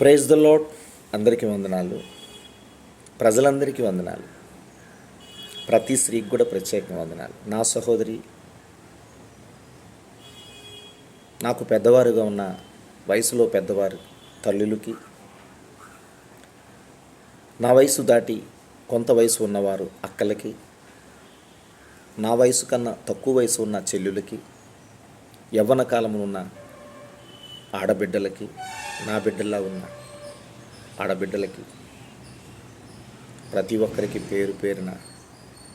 Praise the load అందరికీ వందనాలు. ప్రజలందరికీ వందనాలు. ప్రతి స్త్రీకి కూడా ప్రత్యేక వందనాలు. నా సహోదరి నాకు పెద్దవారుగా ఉన్న వయసులో పెద్దవారు తల్లులకి నా వయసు దాటి కొంత వయసు ఉన్నవారు అక్కలకి నా వయసు కన్నా తక్కువ వయసు ఉన్న చెల్లులకి యవ్వన కాలంలో ఉన్న ఆడబిడ్డలకి నా బిడ్డల్లా ఉన్న ఆడబిడ్డలకి ప్రతి ఒక్కరికి పేరు పేరున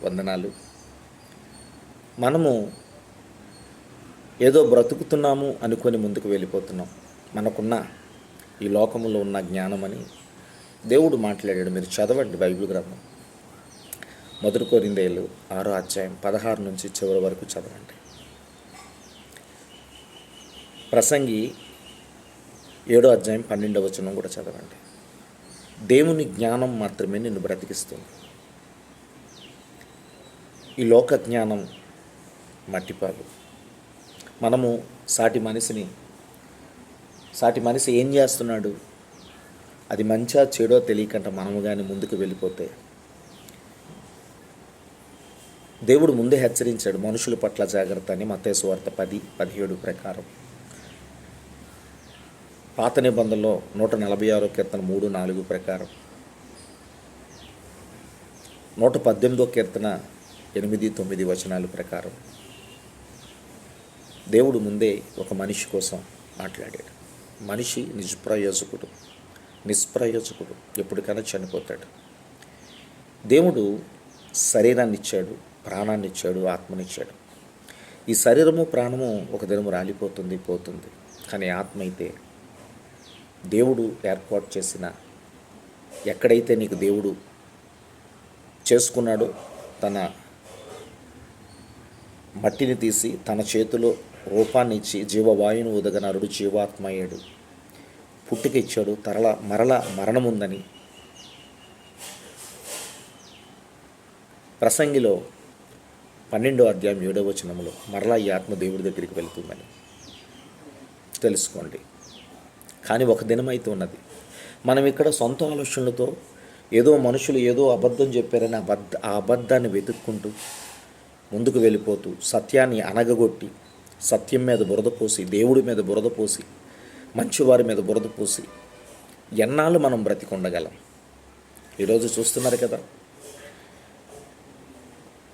వందనాలు. మనము ఏదో బ్రతుకుతున్నాము అనుకొని ముందుకు వెళ్ళిపోతున్నాం. మనకున్న ఈ లోకంలో ఉన్న జ్ఞానమని దేవుడు మాట్లాడాడు. మీరు చదవండి బైబిల్ గ్రంథం. మొదటి కోరిందేళ్ళు ఆరో అధ్యాయం పదహారు నుంచి చివరి వరకు చదవండి. ప్రసంగి ఏడో అధ్యాయం పన్నెండవ వచనం కూడా చదవండి. దేవుని జ్ఞానం మాత్రమే నిన్ను బ్రతికిస్తుంది. ఈ లోక జ్ఞానం మట్టిపాలు మనము సాటి మనిషిని సాటి మనిషి ఏం చేస్తున్నాడు? అది మంచా చెడో తెలియకుండా మనము కానీ ముందుకు వెళ్ళిపోతే. దేవుడు ముందే హెచ్చరించాడు మనుషుల పట్ల జాగ్రత్త అని మతేశ్వార్త పది పదిహేడు ప్రకారం. పాత నిబంధనలో నూట నలభై ఆరో కీర్తన మూడు నాలుగు ప్రకారం. నూట పద్దెనిమిదో కీర్తన ఎనిమిది తొమ్మిది వచనాల ప్రకారం. దేవుడు ముందే ఒక మనిషి కోసం మాట్లాడాడు. మనిషి నిష్ప్రయోజకుడు నిష్ప్రయోజకుడు. ఎప్పటికైనా చనిపోతాడు. దేవుడు శరీరాన్ని ఇచ్చాడు ప్రాణాన్ని ఇచ్చాడు ఆత్మనిచ్చాడు ఈ శరీరము ప్రాణము ఒక దినము రాలిపోతుంది పోతుంది. కానీ ఆత్మ అయితే దేవుడు ఏర్పాటు చేసిన ఎక్కడైతే నీకు దేవుడు చేసుకున్నాడో తన మట్టిని తీసి తన చేతిలో రూపాన్ని ఇచ్చి జీవవాయువును ఉదగనరుడు జీవాత్మ అయ్యాడు. పుట్టుక ఇచ్చాడు. తరల మరల మరణముందని ప్రసంగిలో పన్నెండో అధ్యాయం ఏడో వచనంలో మరలా ఈ ఆత్మ దేవుడి దగ్గరికి వెళ్తుందని తెలుసుకోండి. కానీ ఒక దినమైతే ఉన్నది. మనం ఇక్కడ సొంత ఆలోచనలతో ఏదో మనుషులు ఏదో అబద్ధం చెప్పారని అబద్ధ ఆ అబద్ధాన్ని వెతుక్కుంటూ ముందుకు వెళ్ళిపోతూ సత్యాన్ని అనగగొట్టి సత్యం మీద బురద పోసి దేవుడి మీద బురద పోసి మంచివారి మీద బురద పోసి ఎన్నాళ్ళు మనం బ్రతికొండగలం? ఈరోజు చూస్తున్నారు కదా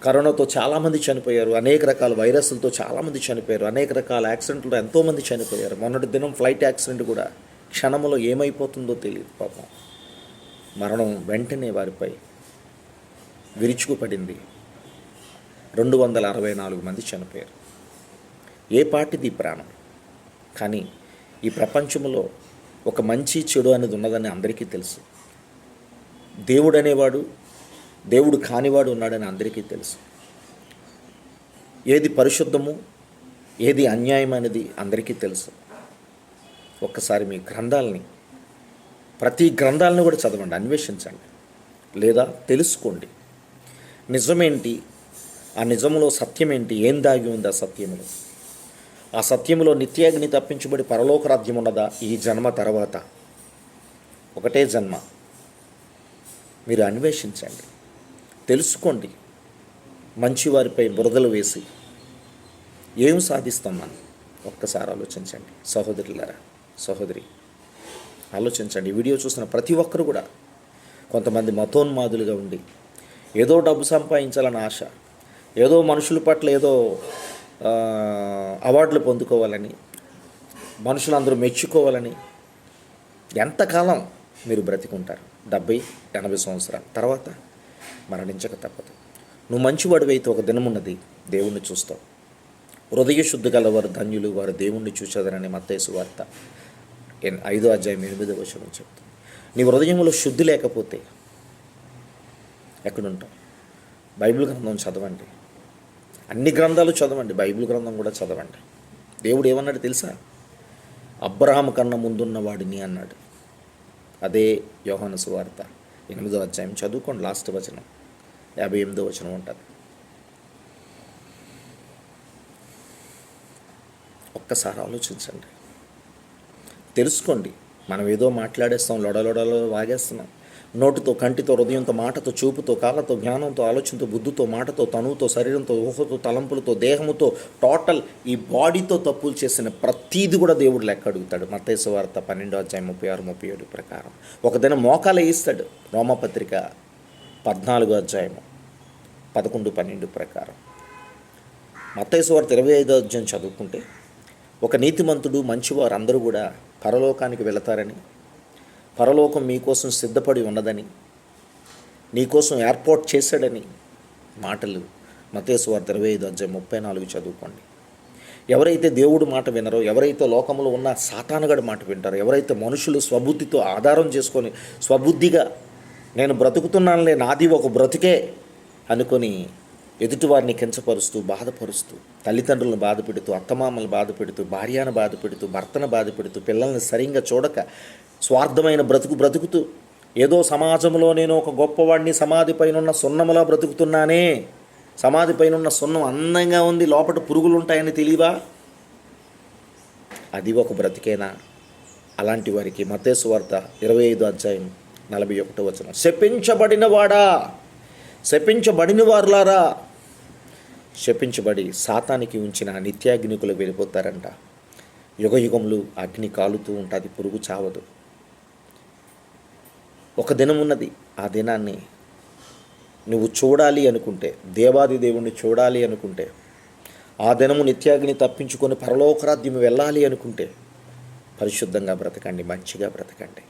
కరోనాతో చాలామంది చనిపోయారు అనేక రకాల వైరస్లతో చాలామంది చనిపోయారు అనేక రకాల యాక్సిడెంట్లతో ఎంతోమంది చనిపోయారు. మొన్నటి దినం ఫ్లైట్ యాక్సిడెంట్ కూడా క్షణంలో ఏమైపోతుందో తెలియదు పాపం. మరణం వెంటనే వారిపై విరుచుకుపడింది. రెండు వందల అరవై నాలుగు మంది చనిపోయారు. ఏ పాటిది ప్రాణం? కానీ ఈ ప్రపంచంలో ఒక మంచి చెడు అనేది ఉన్నదని అందరికీ తెలుసు. దేవుడు అనేవాడు దేవుడు కానివాడు ఉన్నాడని అందరికీ తెలుసు. ఏది పరిశుద్ధము ఏది అన్యాయం అనేది అందరికీ తెలుసు. ఒక్కసారి మీ గ్రంథాలని ప్రతి గ్రంథాలను కూడా చదవండి అన్వేషించండి. లేదా తెలుసుకోండి. నిజమేంటి? ఆ నిజంలో సత్యమేంటి? ఏం దాగి ఉంది ఆ సత్యంలో ఆ సత్యములో నిత్యాగ్ని తప్పించబడి పరలోకరాజ్యం ఉన్నదా? ఈ జన్మ తర్వాత. ఒకటే జన్మ. మీరు అన్వేషించండి. తెలుసుకోండి. మంచివారిపై బురదలు వేసి ఏం సాధిస్తాం ఒక్కసారి ఆలోచించండి. సహోదరులారా సహోదరి ఆలోచించండి. వీడియో చూసిన ప్రతి ఒక్కరు కూడా కొంతమంది మతోన్మాదులుగా ఉండి ఏదో డబ్బు సంపాదించాలని ఆశ ఏదో మనుషుల పట్ల ఏదో అవార్డులు పొందుకోవాలని మనుషులందరూ మెచ్చుకోవాలని ఎంతకాలం మీరు బ్రతికుంటారు? డెబ్బై ఎనభై సంవత్సరాల తర్వాత మరణించక తప్పదు. నువ్వు మంచివాడివైతే ఒక దినమున్నది దేవుణ్ణి చూస్తావు. హృదయ శుద్ధి గల వారు ధన్యులు వారు దేవుణ్ణి చూసేదనని మత్తేసు వార్త ఐదో అధ్యాయం ఎనిమిదో వచనం చెప్తుంది. నీ హృదయంలో శుద్ధి లేకపోతే ఎక్కడుంటావు? బైబిల్ గ్రంథం చదవండి. అన్ని గ్రంథాలు చదవండి. బైబిల్ గ్రంథం కూడా చదవండి. దేవుడు ఏమన్నాడు తెలుసా? అబ్రహాం కన్నా ముందున్న వాడిని అన్నాడు. అదే యోహాను సువార్త ఎనిమిదో అధ్యాయం. చదువుకోండి లాస్ట్ వచనం. యాభై ఎనిమిదో వచనం ఉంటుంది. ఒక్కసారి ఆలోచించండి. తెలుసుకోండి మనం ఏదో మాట్లాడేస్తాం లొడలొడలో వాగేస్తున్నాం. నోటితో కంటితో హృదయంతో మాటతో చూపుతో కాళ్ళతో జ్ఞానంతో ఆలోచనతో బుద్ధితో మాటతో తనువుతో శరీరంతో ఊహతో తలంపులతో దేహముతో టోటల్ ఈ బాడీతో తప్పులు చేసిన ప్రతీది కూడా దేవుడు లెక్క అడుగుతాడు. మత్తేసు వార్త పన్నెండో అధ్యాయం ముప్పై ఆరు ముప్పై ఏడు ప్రకారం. ఒకదిన మోకాలు వేయిస్తాడు రోమపత్రిక పద్నాలుగో అధ్యాయము పదకొండు పన్నెండు ప్రకారం. మత్తయ్య వార్త ఇరవై ఐదో అధ్యాయం చదువుకుంటే ఒక నీతిమంతుడు మంచివారు అందరూ కూడా పరలోకానికి వెళతారని పరలోకం మీకోసం సిద్ధపడి ఉన్నదని నీకోసం ఏర్పాటు చేశాడని మాటలు మతేసు ఇరవై ఐదు అధ్యాయం ముప్పై నాలుగు చదువుకోండి. ఎవరైతే దేవుడు మాట వినరో ఎవరైతే లోకంలో ఉన్న సాతానుగడి మాట వింటారో ఎవరైతే మనుషులు స్వబుద్ధితో ఆధారం చేసుకొని స్వబుద్ధిగా నేను బ్రతుకుతున్నానులే నాది ఒక బ్రతుకే అనుకొని ఎదుటివారిని కించపరుస్తూ బాధపరుస్తూ తల్లిదండ్రులను బాధ పెడుతూ అత్తమామలు బాధ పెడుతూ భార్యను బాధ పెడుతూ భర్తను బాధ పెడుతూ పిల్లల్ని సరిగ్గా చూడక స్వార్థమైన బ్రతుకు బ్రతుకుతూ ఏదో సమాజంలో నేను ఒక గొప్పవాడిని సమాధి పైన ఉన్న సున్నములా బ్రతుకుతున్నానే. సమాధి పైన ఉన్న సున్నం అందంగా ఉంది లోపల పురుగులు ఉంటాయని తెలియవా? అది ఒక బ్రతికేనా? అలాంటి వారికి మతేసు వార్త ఇరవై ఐదు అధ్యాయం నలభై ఒకటో వచనం. శపించబడిన వాడా శపించబడిన వారులారా శపించబడి సాతానికి ఉంచిన నిత్యాగ్నికులు వెళ్ళిపోతారంట. యుగ యుగములు అగ్ని కాలుతూ ఉంటుంది పురుగు చావదు. ఒక దినం ఉన్నది ఆ దినాన్ని నువ్వు చూడాలి అనుకుంటే దేవాది దేవుణ్ణి చూడాలి అనుకుంటే ఆ దినము నిత్యాగ్ని తప్పించుకొని పరలోకరాధ్యం వెళ్ళాలి అనుకుంటే పరిశుద్ధంగా బ్రతకండి మంచిగా బ్రతకండి.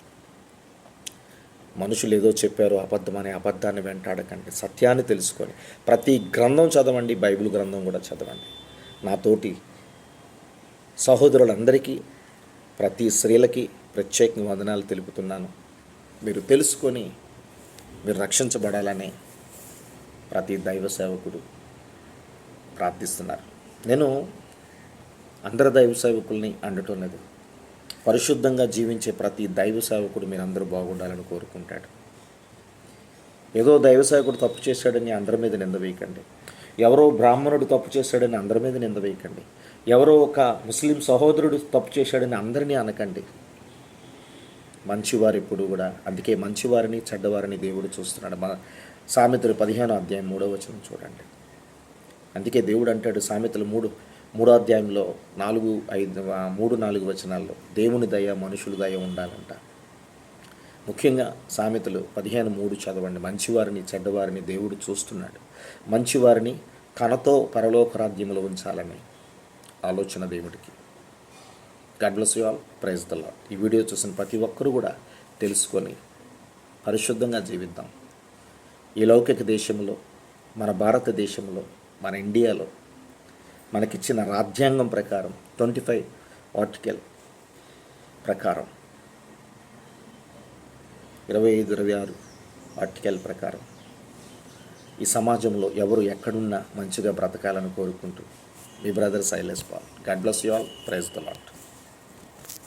మనుషులు ఏదో చెప్పారు అబద్ధం అనే అబద్ధాన్ని వెంటాడకండి సత్యాన్ని తెలుసుకొని. ప్రతి గ్రంథం చదవండి బైబిల్ గ్రంథం కూడా చదవండి. నాతోటి సహోదరులందరికీ ప్రతి స్త్రీలకి ప్రత్యేక వందనాలు తెలుపుతున్నాను. మీరు తెలుసుకొని మీరు రక్షించబడాలని ప్రతి దైవ సేవకుడు ప్రార్థిస్తున్నారు. నేను అందరి దైవ సేవకుల్ని అండటం లేదు పరిశుద్ధంగా జీవించే ప్రతి దైవ సేవకుడు మీరు అందరూ బాగుండాలని కోరుకుంటాడు. ఏదో దైవ సేవకుడు తప్పు చేశాడని అందరి మీద నింద వేయకండి. ఎవరో బ్రాహ్మణుడు తప్పు చేశాడని అందరి మీద నింద వేయకండి. ఎవరో ఒక ముస్లిం సహోదరుడు తప్పు చేశాడని అందరినీ అనకండి. మంచివారు ఎప్పుడు కూడా అందుకే మంచివారిని చెడ్డవారిని దేవుడు చూస్తున్నాడు. మన సామెతలు పదిహేను అధ్యాయం మూడో వచనం చూడండి. అందుకే దేవుడు అంటాడు సామెతలు మూడు మూడో అధ్యాయంలో నాలుగు ఐదు మూడు నాలుగు వచనాల్లో దేవుని దయ మనుషుల దయ ఉండాలంట. ముఖ్యంగా సామెతలు పదిహేను మూడు చదవండి. మంచివారిని చెడ్డవారిని దేవుడు చూస్తున్నాడు. మంచివారిని కనతో పరలోక రాజ్యంలో ఉంచాలని ఆలోచన దేవుడికి. God bless you all praise the Lord ఈ వీడియో చూసిన ప్రతి ఒక్కరూ కూడా తెలుసుకొని పరిశుద్ధంగా జీవిద్దాం. ఈ లౌకిక దేశంలో మన భారతదేశంలో మన ఇండియాలో మనకిచ్చిన రాజ్యాంగం ప్రకారం ట్వంటీ ఫైవ్ ఆర్టికల్ ప్రకారం ఇరవై ఐదు ఇరవై ఆరు ఆర్టికల్ ప్రకారం ఈ సమాజంలో ఎవరు ఎక్కడున్నా మంచిగా బ్రతకాలని కోరుకుంటూ మీ brother Silas Paul. God bless you all praise the Lord